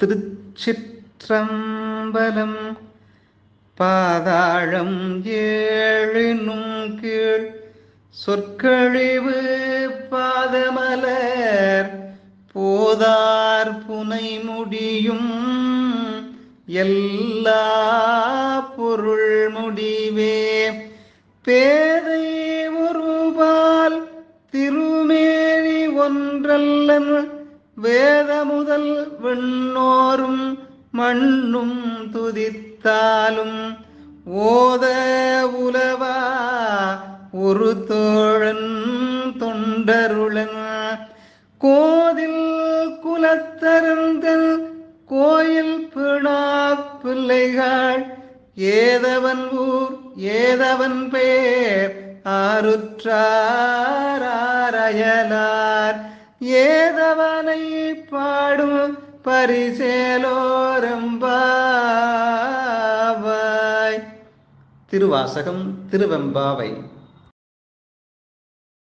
திருச்சிற்றம்பலம் பாதாளம் ஏழினும் கீழ் சொற்கழிவு பாதமலர் போதார் புனை முடியும் எல்லா பொருள் முடிவே. பேதை ஒருபால் திருமேனி ஒன்றல்லன் வேத முதல் விண்ணோரும் மண்ணும் துதித்தாலும் ஓத உலவா ஒரு தோழன் தொண்டருளன். கோதில் குலத்தருந்தன் கோயில் பிணா பிள்ளைகள் ஏதவன் ஊர் ஏதவன் பேர் ஆருற்றாரயலார் பாடலை பாடும் பரிசேலோரம்பாவாய் திருவாசகம் திருவெம்பாவை.